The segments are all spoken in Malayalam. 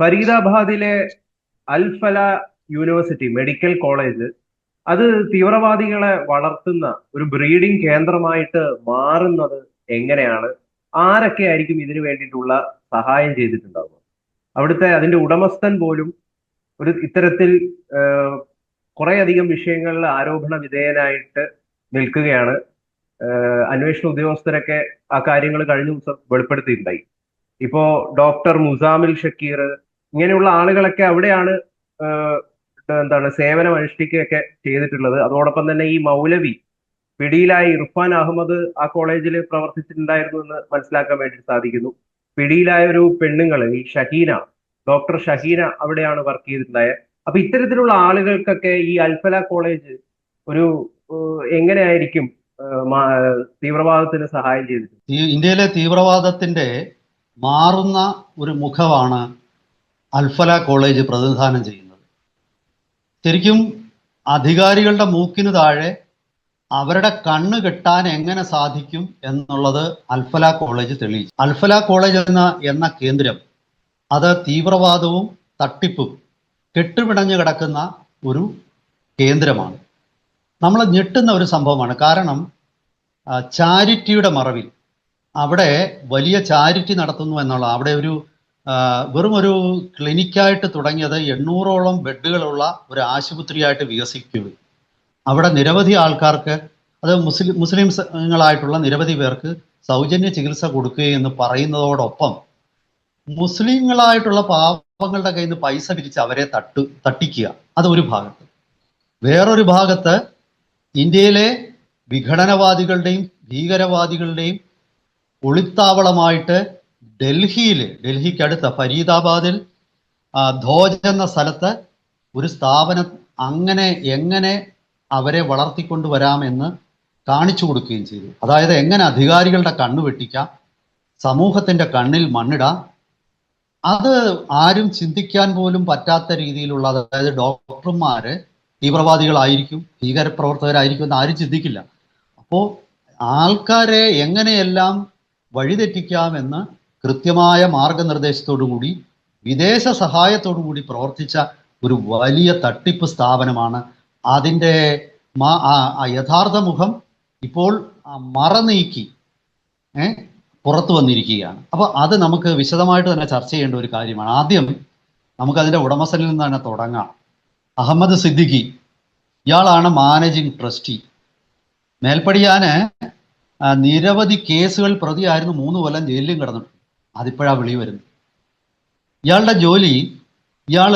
ഫരീദാബാദിലെ അൽഫല യൂണിവേഴ്സിറ്റി മെഡിക്കൽ കോളേജ് അത് തീവ്രവാദികളെ വളർത്തുന്ന ഒരു ബ്രീഡിംഗ് കേന്ദ്രമായിട്ട് മാറുന്നത് എങ്ങനെയാണ്? ആരൊക്കെ ആയിരിക്കും ഇതിനു വേണ്ടിയിട്ടുള്ള സഹായം ചെയ്തിട്ടുണ്ടാവുക? അവിടുത്തെ അതിന്റെ ഉടമസ്ഥൻ പോലും ഒരു ഇത്തരത്തിൽ കുറേയധികം വിഷയങ്ങളിൽ ആരോപണ വിധേയനായിട്ട് നിൽക്കുകയാണ്. അന്വേഷണ ഉദ്യോഗസ്ഥരൊക്കെ ആ കാര്യങ്ങൾ കഴിഞ്ഞ ദിവസം വെളിപ്പെടുത്തിയിട്ടുണ്ടായി. ഇപ്പോ ഡോക്ടർ മുസാമിൽ ഷക്കീർ ഇങ്ങനെയുള്ള ആളുകളൊക്കെ അവിടെയാണ് എന്താണ് സേവനം അനുഷ്ഠിക്കുകയൊക്കെ ചെയ്തിട്ടുള്ളത്. അതോടൊപ്പം തന്നെ ഈ മൗലവി പിടിയിലായി ഇർഫാൻ അഹമ്മദ് ആ കോളേജിൽ പ്രവർത്തിച്ചിട്ടുണ്ടായിരുന്നു എന്ന് മനസ്സിലാക്കാൻ വേണ്ടി സാധിക്കുന്നു. പിടിയിലായ ഒരു പെണ്ണുങ്ങൾ ഈ ഷഹീന ഡോക്ടർ ഷഹീന അവിടെയാണ് വർക്ക് ചെയ്തിട്ടുണ്ടായത് അപ്പൊ ഇത്തരത്തിലുള്ള ആളുകൾക്കൊക്കെ ഈ അൽഫല കോളേജ് ഒരു എങ്ങനെയായിരിക്കും തീവ്രവാദത്തിന് സഹായം ചെയ്തിട്ടുണ്ട് ഇന്ത്യയിലെ തീവ്രവാദത്തിന്റെ മാറുന്ന ഒരു മുഖമാണ് അൽഫല കോളേജ് പ്രതിനിധാനം ചെയ്യുന്നത്. ശരിക്കും അധികാരികളുടെ മൂക്കിന് താഴെ അവരുടെ കണ്ണ് കെട്ടാൻ എങ്ങനെ സാധിക്കും എന്നുള്ളത് അൽഫല കോളേജ് തെളിയിച്ചു. അൽഫല കോളേജ് എന്ന എന്ന കേന്ദ്രം അത് തീവ്രവാദവും തട്ടിപ്പും കെട്ടുപിണഞ്ഞു കിടക്കുന്ന ഒരു കേന്ദ്രമാണ്. നമ്മൾ ഞെട്ടുന്ന ഒരു സംഭവമാണ്. കാരണം ചാരിറ്റിയുടെ മറവിൽ അവിടെ വലിയ ചാരിറ്റി നടത്തുന്നു എന്നുള്ള അവിടെ ഒരു വെറും ഒരു ക്ലിനിക്കായിട്ട് തുടങ്ങിയത് എണ്ണൂറോളം ബെഡുകളുള്ള ഒരു ആശുപത്രിയായിട്ട് വികസിക്കുക അവിടെ നിരവധി ആൾക്കാർക്ക് അത് മുസ്ലിം മുസ്ലിംസുകളായിട്ടുള്ള നിരവധി പേർക്ക് സൗജന്യ ചികിത്സ കൊടുക്കുകയും എന്ന് പറയുന്നതോടൊപ്പം മുസ്ലിങ്ങളായിട്ടുള്ള പാവങ്ങളുടെ കയ്യിൽ നിന്ന് പൈസ പിരിച്ച് അവരെ തട്ടു തട്ടിക്കുക. അത് ഒരു ഭാഗത്ത്. വേറൊരു ഭാഗത്ത് ഇന്ത്യയിലെ വിഘടനവാദികളുടെയും ഭീകരവാദികളുടെയും ഒളിത്താവളമായിട്ട് ഡൽഹിയിൽ ഡൽഹിക്കടുത്ത ഫരീദാബാദിൽ ധോജ് എന്ന സ്ഥലത്ത് ഒരു സ്ഥാപനം അങ്ങനെ എങ്ങനെ അവരെ വളർത്തിക്കൊണ്ടുവരാമെന്ന് കാണിച്ചു കൊടുക്കുകയും ചെയ്തു. അതായത് എങ്ങനെ അധികാരികളുടെ കണ്ണ് വെട്ടിക്കാം സമൂഹത്തിന്റെ കണ്ണിൽ മണ്ണിടാം അത് ആരും ചിന്തിക്കാൻ പോലും പറ്റാത്ത രീതിയിലുള്ള അതായത് ഡോക്ടർമാർ തീവ്രവാദികളായിരിക്കും ഭീകരപ്രവർത്തകരായിരിക്കും എന്ന് ആരും ചിന്തിക്കില്ല. അപ്പോൾ ആൾക്കാരെ എങ്ങനെയെല്ലാം വഴിതെറ്റിക്കാമെന്ന് കൃത്യമായ മാർഗനിർദ്ദേശത്തോടു കൂടി വിദേശ സഹായത്തോടു കൂടി പ്രവർത്തിച്ച ഒരു വലിയ തട്ടിപ്പ് സ്ഥാപനമാണ് അതിന്റെ യഥാർത്ഥ മുഖം ഇപ്പോൾ മറ നീക്കി പുറത്തു വന്നിരിക്കുകയാണ്. അപ്പോൾ അത് നമുക്ക് വിശദമായിട്ട് തന്നെ ചർച്ച ചെയ്യേണ്ട ഒരു കാര്യമാണ്. ആദ്യം നമുക്ക് അതിന്റെ ഉടമസ്ഥനിൽ നിന്ന് തന്നെ തുടങ്ങാം. അഹമ്മദ് സിദ്ദിഖി ഇയാളാണ് മാനേജിംഗ് ട്രസ്റ്റി. മേൽപ്പടിയാന് നിരവധി കേസുകൾ പ്രതിയായിരുന്നു മൂന്ന് കൊല്ലം ജയിലിലും കിടന്നിട്ടുണ്ട്. അതിപ്പോഴാ വിളി വരുന്നത്. ഇയാളുടെ ജോലി ഇയാൾ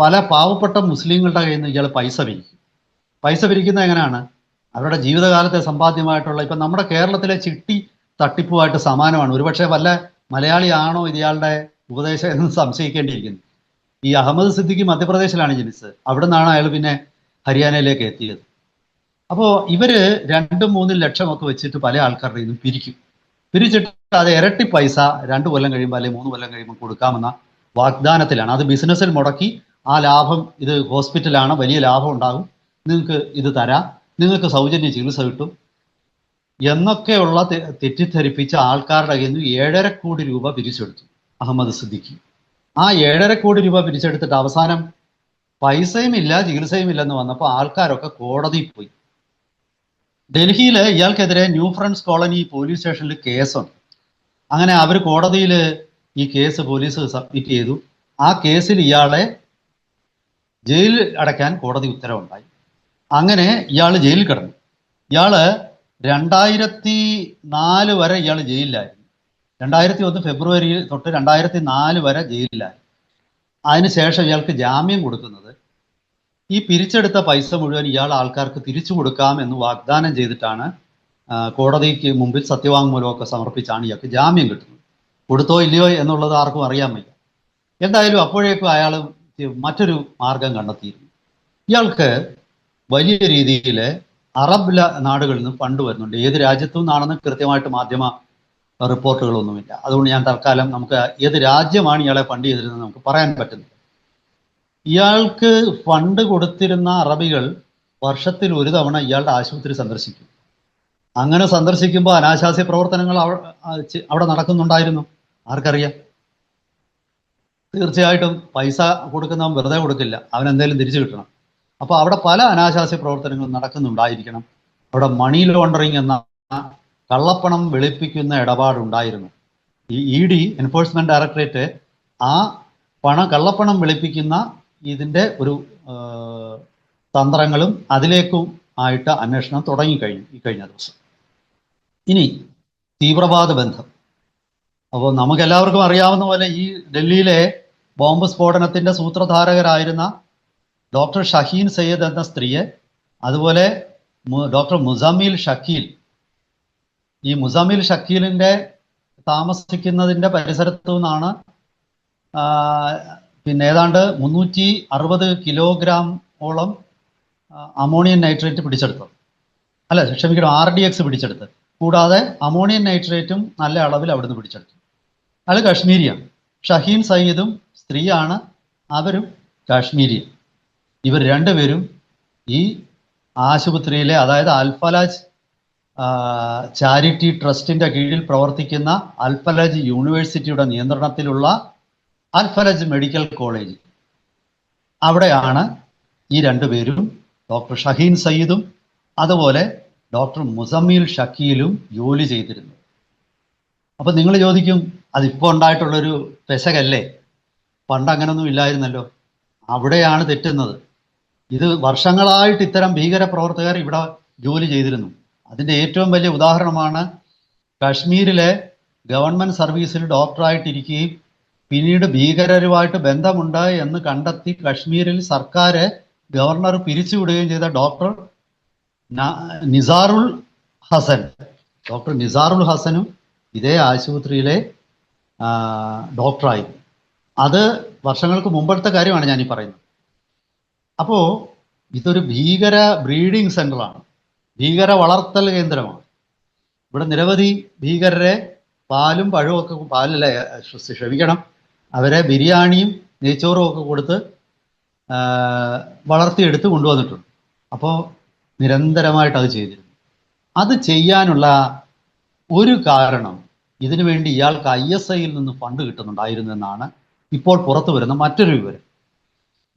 പല പാവപ്പെട്ട മുസ്ലിങ്ങളുടെ കയ്യിൽ നിന്ന് ഇയാൾ പൈസ പിരിക്കും. പൈസ പിരിക്കുന്നത് എങ്ങനെയാണ്? അവരുടെ ജീവിതകാലത്തെ സമ്പാദ്യമായിട്ടുള്ള ഇപ്പൊ നമ്മുടെ കേരളത്തിലെ ചിട്ടി തട്ടിപ്പുമായിട്ട് സമാനമാണ്. ഒരുപക്ഷെ വല്ല മലയാളിയാണോ ഇയാളുടെ ഉപദേശം എന്ന് സംശയിക്കേണ്ടിയിരിക്കുന്നു. ഈ അഹമ്മദ് സിദ്ദിഖി മധ്യപ്രദേശിലാണ് ജനിച്ചത്. അവിടെ നിന്നാണ് അയാൾ പിന്നെ ഹരിയാനയിലേക്ക് എത്തിയത്. അപ്പോൾ ഇവർ രണ്ടും മൂന്നും ലക്ഷമൊക്കെ വെച്ചിട്ട് പല ആൾക്കാരുടെ ഇതും പിരിക്കും. പിരിച്ചിട്ട് അത് ഇരട്ടി പൈസ രണ്ട് കൊല്ലം കഴിയുമ്പോൾ അല്ലെങ്കിൽ മൂന്ന് കൊല്ലം കഴിയുമ്പോൾ കൊടുക്കാമെന്ന വാഗ്ദാനത്തിലാണ്. അത് ബിസിനസ്സിൽ മുടക്കി ആ ലാഭം ഇത് ഹോസ്പിറ്റലാണ് വലിയ ലാഭം ഉണ്ടാകും. നിങ്ങൾക്ക് ഇത് തരാം. നിങ്ങൾക്ക് സൗജന്യ ചികിത്സ കിട്ടും. എന്നൊക്കെയുള്ള തെറ്റിദ്ധരിപ്പിച്ച ആൾക്കാരുടെ കയ്യിൽ നിന്ന് ഏഴര കോടി രൂപ പിരിച്ചെടുത്തു അഹമ്മദ് സിദ്ദിഖി. ആ ഏഴര കോടി രൂപ പിരിച്ചെടുത്തിട്ട് അവസാനം പൈസയും ഇല്ല ചികിത്സയും ഇല്ലെന്ന് വന്നപ്പോൾ ആൾക്കാരൊക്കെ കോടതിയിൽ പോയി. ഡൽഹിയിൽ ഇയാൾക്കെതിരെ ന്യൂ ഫ്രണ്ട്സ് കോളനി പോലീസ് സ്റ്റേഷനിൽ കേസുണ്ട്. അങ്ങനെ അവർ കോടതിയിൽ ഈ കേസ് പോലീസ് സബ്മിറ്റ് ചെയ്തു. ആ കേസിൽ ഇയാളെ ജയിലിൽ അടയ്ക്കാൻ കോടതി ഉത്തരവുണ്ടായി. അങ്ങനെ ഇയാൾ ജയിലിൽ കിടന്നു. ഇയാൾ രണ്ടായിരത്തി നാല് വരെ ഇയാൾ ജയിലിലായിരുന്നു. രണ്ടായിരത്തി ഒന്ന് ഫെബ്രുവരി തൊട്ട് രണ്ടായിരത്തി നാല് വരെ ജയിലിലായി അതിനുശേഷം ഇയാൾക്ക് ജാമ്യം കൊടുക്കുന്നത് ഈ പിരിച്ചെടുത്ത പൈസ മുഴുവൻ ഇയാൾ ആൾക്കാർക്ക് തിരിച്ചു കൊടുക്കാം എന്ന് വാഗ്ദാനം ചെയ്തിട്ടാണ് കോടതിക്ക് മുമ്പിൽ സത്യവാങ്മൂലമൊക്കെ സമർപ്പിച്ചാണ് ഇയാൾക്ക് ജാമ്യം കിട്ടുന്നത്. കൊടുത്തോ ഇല്ലയോ എന്നുള്ളത് ആർക്കും അറിയാൻ വയ്യ. എന്തായാലും അപ്പോഴേക്കും അയാൾ മറ്റൊരു മാർഗം കണ്ടെത്തിയിരുന്നു. ഇയാൾക്ക് വലിയ രീതിയിൽ അറബ് നാടുകളിൽ നിന്ന് ഫണ്ട് വരുന്നുണ്ട്. ഏത് രാജ്യത്തു നിന്നാണെന്ന് കൃത്യമായിട്ട് മാധ്യമ റിപ്പോർട്ടുകളൊന്നുമില്ല. അതുകൊണ്ട് ഞാൻ തൽക്കാലം നമുക്ക് ഏത് രാജ്യമാണ് ഇയാളെ ഫണ്ട് ചെയ്തിരുന്നത് നമുക്ക് പറയാൻ പറ്റുന്നില്ല. ഇയാൾക്ക് ഫണ്ട് കൊടുത്തിരുന്ന അറബികൾ വർഷത്തിൽ ഒരു തവണ ഇയാളുടെ ആശുപത്രി സന്ദർശിക്കും. അങ്ങനെ സന്ദർശിക്കുമ്പോൾ അനാശാസ്യ പ്രവർത്തനങ്ങൾ അവ- അവിടെ നടക്കുന്നുണ്ടായിരുന്നു. ആർക്കറിയാം? തീർച്ചയായിട്ടും പൈസ കൊടുക്കുന്നവൻ വെറുതെ കൊടുക്കില്ല. അവൻ എന്തെങ്കിലും തിരിച്ചു കിട്ടണം. അപ്പോൾ അവിടെ പല അനാശാസ്യ പ്രവർത്തനങ്ങളും നടക്കുന്നുണ്ടായിരിക്കണം. അവിടെ മണി ലോണ്ടറിങ് എന്ന കള്ളപ്പണം വെളുപ്പിക്കുന്ന ഇടപാടുണ്ടായിരുന്നു. ഈ ഇ ഡി എൻഫോഴ്സ്മെന്റ് ഡയറക്ടറേറ്റ് ആ പണം കള്ളപ്പണം വെളുപ്പിക്കുന്ന ഇതിന്റെ ഒരു തന്ത്രങ്ങളും അതിലേക്കും ആയിട്ട് അന്വേഷണം തുടങ്ങിക്കഴിഞ്ഞു ഈ കഴിഞ്ഞ ദിവസം. ഇനി തീവ്രവാദ ബന്ധം. അപ്പോൾ നമുക്ക് എല്ലാവർക്കും അറിയാവുന്ന പോലെ ഈ ഡൽഹിയിലെ ബോംബ് സ്ഫോടനത്തിന്റെ സൂത്രധാരകരായിരുന്ന ഡോക്ടർ ഷഹീൻ സയ്യദ് എന്ന സ്ത്രീയെ അതുപോലെ ഡോക്ടർ മുസമ്മിൽ ഷക്കീൽ. ഈ മുസമ്മിൽ ഷക്കീലിന്റെ താമസിക്കുന്നതിന്റെ പരിസരത്തു നിന്നാണ് പിന്നെ ഏതാണ്ട് മുന്നൂറ്റി അറുപത് കിലോഗ്രാം ഓളം അമോണിയം നൈട്രേറ്റ് പിടിച്ചെടുത്തത് അല്ല ക്ഷമിക്കണം ആർ ഡി എക്സ് പിടിച്ചെടുത്ത്. കൂടാതെ അമോണിയം നൈട്രേറ്റും നല്ല അളവിൽ അവിടുന്ന് പിടിച്ചെടുത്തു. അയാൾ കാശ്മീരിയാണ്. ഷഹീൻ സയ്യിദും സ്ത്രീയാണ് അവരും കാശ്മീരിയാണ്. ഇവർ രണ്ടുപേരും ഈ ആശുപത്രിയിലെ അതായത് അൽഫലാജ് ചാരിറ്റി ട്രസ്റ്റിന്റെ കീഴിൽ പ്രവർത്തിക്കുന്ന അൽഫലാജ് യൂണിവേഴ്സിറ്റിയുടെ നിയന്ത്രണത്തിലുള്ള അൽഫലജ് മെഡിക്കൽ കോളേജ്. അവിടെയാണ് ഈ രണ്ടുപേരും ഡോക്ടർ ഷഹീൻ സയ്യിദും അതുപോലെ ഡോക്ടർ മുസമ്മീൽ ഷക്കീലും ജോലി ചെയ്തിരുന്നു അപ്പൊ നിങ്ങൾ ചോദിക്കും അതിപ്പോൾ ഉണ്ടായിട്ടുള്ളൊരു പെശകല്ലേ? പണ്ട് അങ്ങനൊന്നും ഇല്ലായിരുന്നല്ലോ. അവിടെയാണ് തെറ്റുന്നത്. ഇത് വർഷങ്ങളായിട്ട് ഇത്തരം ഭീകര പ്രവർത്തകർ ഇവിടെ ജോലി ചെയ്തിരുന്നു. അതിന്റെ ഏറ്റവും വലിയ ഉദാഹരണമാണ് കാശ്മീരിലെ ഗവൺമെന്റ് സർവീസിൽ ഡോക്ടറായിട്ടിരിക്കുകയും പിന്നീട് ഭീകരരുമായിട്ട് ബന്ധമുണ്ട് എന്ന് കണ്ടെത്തി കശ്മീരിൽ സർക്കാർ ഗവർണർ പിരിച്ചുവിടുകയും ചെയ്ത ഡോക്ടർ നിസാറുൽ ഹസൻ. ഡോക്ടർ നിസാറുൽ ഹസനും ഇതേ ആശുപത്രിയിലെ ഡോക്ടറായി. അത് വർഷങ്ങൾക്ക് മുമ്പത്തെ കാര്യമാണ് ഈ പറയുന്നത്. അപ്പോ ഇതൊരു ഭീകര ബ്രീഡിംഗ് സെന്ററാണ്. ഭീകര വളർത്തൽ കേന്ദ്രമാണ്. ഇവിടെ നിരവധി ഭീകരരെ പാലും പഴവും ഒക്കെ പാലല്ല ക്ഷമിക്കണം അവരെ ബിരിയാണിയും നെയ്ച്ചോറും ഒക്കെ കൊടുത്ത് വളർത്തിയെടുത്ത് കൊണ്ടുവന്നിട്ടുണ്ട്. അപ്പോൾ നിരന്തരമായിട്ട് അത് ചെയ്തിരുന്നു. അത് ചെയ്യാനുള്ള ഒരു കാരണം ഇതിനു വേണ്ടി ഇയാൾക്ക് ഐ എസ് ഐയിൽ നിന്ന് ഫണ്ട് കിട്ടുന്നുണ്ടായിരുന്നു എന്നാണ് ഇപ്പോൾ പുറത്തു വരുന്ന മറ്റൊരു വിവരം.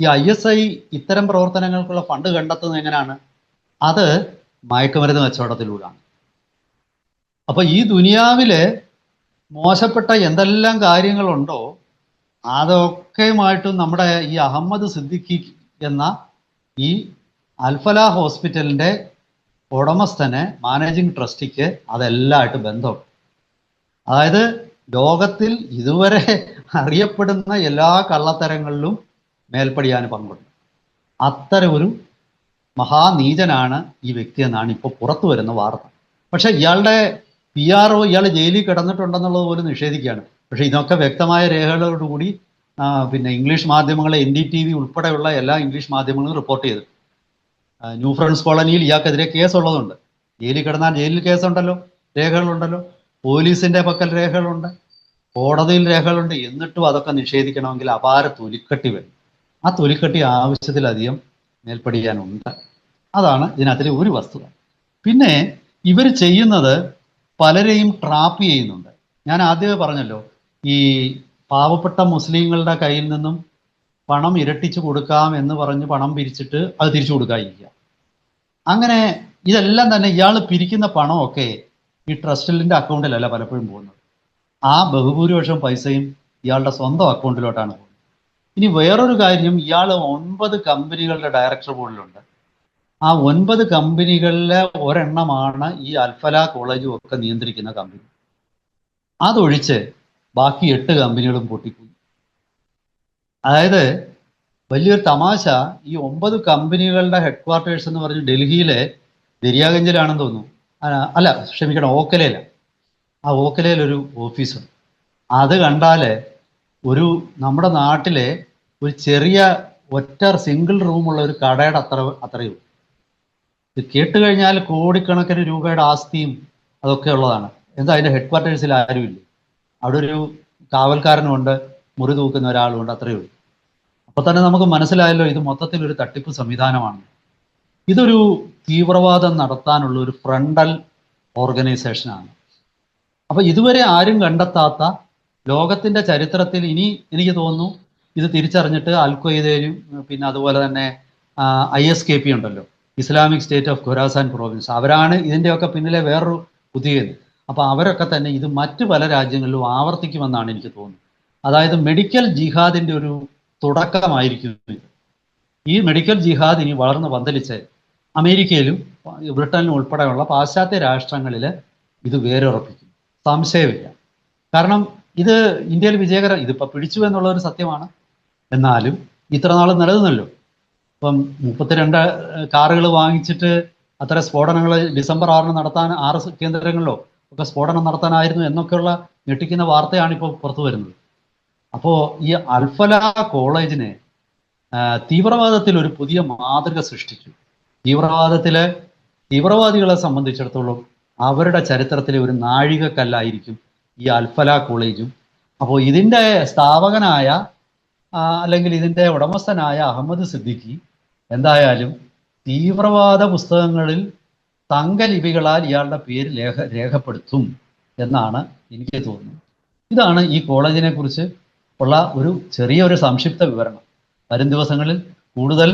ഈ ഐ എസ് ഐ ഇത്തരം പ്രവർത്തനങ്ങൾക്കുള്ള ഫണ്ട് കണ്ടെത്തുന്നത് എങ്ങനെയാണ്? അത് മയക്കുമരുന്ന് കച്ചവടത്തിലൂടെയാണ്. അപ്പൊ ഈ ദുനിയാവിലെ മോശപ്പെട്ട എന്തെല്ലാം കാര്യങ്ങളുണ്ടോ അതൊക്കെയുമായിട്ടും നമ്മുടെ ഈ അഹമ്മദ് സിദ്ദിഖി എന്ന ഈ അൽഫല ഹോസ്പിറ്റലിന്റെ ഉടമസ്ഥനെ മാനേജിംഗ് ട്രസ്റ്റിക്ക് അതെല്ലാമായിട്ട് ബന്ധമുണ്ട്. അതായത് ലോകത്തിൽ ഇതുവരെ അറിയപ്പെടുന്ന എല്ലാ കള്ളത്തരങ്ങളിലും മേൽപ്പടിയാൻ പങ്കുണ്ട്. അത്തരം ഒരു മഹാനീചനാണ് ഈ വ്യക്തി എന്നാണ് ഇപ്പോൾ പുറത്തു വരുന്ന വാർത്ത. പക്ഷെ ഇയാളുടെ പി ആർ ഒ ഇയാൾ ജയിലിൽ കിടന്നിട്ടുണ്ടെന്നുള്ളത് പോലും നിഷേധിക്കുകയാണ്. പക്ഷെ ഇതൊക്കെ വ്യക്തമായ രേഖകളോടുകൂടി പിന്നെ ഇംഗ്ലീഷ് മാധ്യമങ്ങളെ എൻ ഡി ടി വി ഉൾപ്പെടെയുള്ള എല്ലാ ഇംഗ്ലീഷ് മാധ്യമങ്ങളും റിപ്പോർട്ട് ചെയ്തു. ന്യൂ ഫ്രണ്ട്സ് കോളനിയിൽ ഇയാൾക്കെതിരെ കേസുള്ളതുണ്ട്. ജയിലിൽ കിടന്നാൽ ജയിലിൽ കേസുണ്ടല്ലോ രേഖകളുണ്ടല്ലോ പോലീസിന്റെ പക്കൽ രേഖകളുണ്ട് കോടതിയിൽ രേഖകളുണ്ട്. എന്നിട്ടും അതൊക്കെ നിഷേധിക്കണമെങ്കിൽ അപാര തൊലിക്കട്ടി വരും. ആ തൊലിക്കട്ടി ആവശ്യത്തിലധികം മേൽപ്പടിയാനുണ്ട്. അതാണ് ഇതിനകത്തിലെ ഒരു വസ്തുത. പിന്നെ ഇവർ ചെയ്യുന്നത് പലരെയും ട്രാപ്പ് ചെയ്യുന്നുണ്ട്. ഞാൻ ആദ്യമേ പറഞ്ഞല്ലോ ഈ പാവപ്പെട്ട മുസ്ലിങ്ങളുടെ കയ്യിൽ നിന്നും പണം ഇരട്ടിച്ചു കൊടുക്കാം എന്ന് പറഞ്ഞ് പണം പിരിച്ചിട്ട് അത് തിരിച്ചു കൊടുക്കാതിരിക്കുക. അങ്ങനെ ഇതെല്ലാം തന്നെ ഇയാൾ പിരിക്കുന്ന പണമൊക്കെ ഈ ട്രസ്റ്റിലിന്റെ അക്കൗണ്ടിലല്ല പലപ്പോഴും പോകുന്നത്. ആ ബഹുഭൂരിപക്ഷം പൈസയും ഇയാളുടെ സ്വന്തം അക്കൗണ്ടിലോട്ടാണ് പോകുന്നത്. ഇനി വേറൊരു കാര്യം ഇയാൾ ഒൻപത് കമ്പനികളുടെ ഡയറക്ടർ ബോർഡിലുണ്ട് ആ ഒൻപത് കമ്പനികളിലെ ഒരെണ്ണമാണ് ഈ അൽഫല കോളേജും ഒക്കെ നിയന്ത്രിക്കുന്ന കമ്പനി. അതൊഴിച്ച് ബാക്കി എട്ട് കമ്പനികളും പൊട്ടിപ്പോയി. അതായത് വലിയൊരു തമാശ ഈ ഒമ്പത് കമ്പനികളുടെ ഹെഡ്ക്വാർട്ടേഴ്സ് എന്ന് പറഞ്ഞ് ഡൽഹിയിലെ ദരിയാഗഞ്ചിലാണെന്ന് തോന്നുന്നു. അല്ല ക്ഷമിക്കണം ഓക്കലയില ആ ഓക്കലയിലൊരു ഓഫീസ്. ഓഫീസുണ്ട് അത് കണ്ടാൽ ഒരു നമ്മുടെ നാട്ടിലെ ഒരു ചെറിയ ഒറ്റ സിംഗിൾ റൂമുള്ള ഒരു കടയുടെ അത്ര അത്രയും ഇത് കേട്ട് കഴിഞ്ഞാൽ കോടിക്കണക്കിന് രൂപയുടെ ആസ്തിയും അതൊക്കെ ഉള്ളതാണ്. എന്താ അതിന്റെ ഹെഡ്ക്വാർട്ടേഴ്സിൽ ആരുമില്ല? അവിടെ ഒരു കാവൽക്കാരനുമുണ്ട് മുറി തൂക്കുന്ന ഒരാളുണ്ട് അത്രയേ ഉള്ളൂ. അപ്പോൾ തന്നെ നമുക്ക് മനസ്സിലായല്ലോ ഇത് മൊത്തത്തിൽ ഒരു തട്ടിപ്പ് സംവിധാനമാണ്. ഇതൊരു തീവ്രവാദം നടത്താനുള്ള ഒരു ഫ്രണ്ടൽ ഓർഗനൈസേഷനാണ് അപ്പോൾ ഇതുവരെ ആരും കണ്ടെത്താത്ത ലോകത്തിന്റെ ചരിത്രത്തിൽ ഇനി എനിക്ക് തോന്നുന്നു ഇത് തിരിച്ചറിഞ്ഞിട്ട് അൽക്വയ്ദയും പിന്നെ അതുപോലെ തന്നെ ഐ എസ് കെ പി ഉണ്ടല്ലോ. Islamic State of Khorasan province. അവരാണ് ഇതിന്റെയൊക്കെ പിന്നിലെ വേറൊരു പുതിയത് അപ്പോൾ അവരൊക്കെ തന്നെ ഇത് മറ്റു പല രാജ്യങ്ങളിലും ആവർത്തിക്കുമെന്നാണ് എനിക്ക് തോന്നുന്നത്. അതായത് മെഡിക്കൽ ജിഹാദിന്റെ ഒരു തുടക്കമായിരിക്കും ഇത്. ഈ മെഡിക്കൽ ജിഹാദ് ഇനി വളർന്ന് പന്തലിച്ച് അമേരിക്കയിലും ബ്രിട്ടനിലും ഉൾപ്പെടെയുള്ള പാശ്ചാത്യ രാഷ്ട്രങ്ങളിൽ ഇത് വേരുറപ്പിക്കും. സംശയമില്ല. കാരണം ഇത് ഇന്ത്യയിൽ വിജയകരം ഇതിപ്പോൾ പിടിച്ചു എന്നുള്ള ഒരു സത്യമാണ്. എന്നാലും ഇത്ര നാൾ നിലനിന്നല്ലോ. ഇപ്പം മുപ്പത്തിരണ്ട് കാറുകൾ വാങ്ങിച്ചിട്ട് അത്ര സ്ഫോടനങ്ങൾ ഡിസംബർ ആറിന് നടത്താൻ ആറ് കേന്ദ്രങ്ങളിലോ ഒക്കെ സ്ഫോടനം നടത്താനായിരുന്നു എന്നൊക്കെയുള്ള ഞെട്ടിക്കുന്ന വാർത്തയാണ് ഇപ്പോൾ പുറത്തു വരുന്നത്. അപ്പോൾ ഈ അൽഫല കോളേജിനെ തീവ്രവാദത്തിൽ ഒരു പുതിയ മാതൃക സൃഷ്ടിച്ചു. തീവ്രവാദത്തിലെ തീവ്രവാദികളെ സംബന്ധിച്ചിടത്തോളം അവരുടെ ചരിത്രത്തിലെ ഒരു നാഴികക്കല്ലായിരിക്കും ഈ അൽഫല കോളേജും. അപ്പോൾ ഇതിന്റെ സ്ഥാപകനായ അല്ലെങ്കിൽ ഇതിന്റെ ഉടമസ്ഥനായ അഹമ്മദ് സിദ്ദിഖി എന്തായാലും തീവ്രവാദ പുസ്തകങ്ങളിൽ തങ്കലിപികളാൽ ഇയാളുടെ പേര് രേഖ രേഖപ്പെടുത്തും എന്നാണ് എനിക്ക് തോന്നുന്നത്. ഇതാണ് ഈ കോളേജിനെ കുറിച്ച് ഉള്ള ഒരു ചെറിയൊരു സംക്ഷിപ്ത വിവരണം. വരും ദിവസങ്ങളിൽ കൂടുതൽ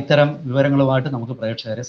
ഇത്തരം വിവരങ്ങളുമായിട്ട് നമുക്ക് പ്രേക്ഷകരെ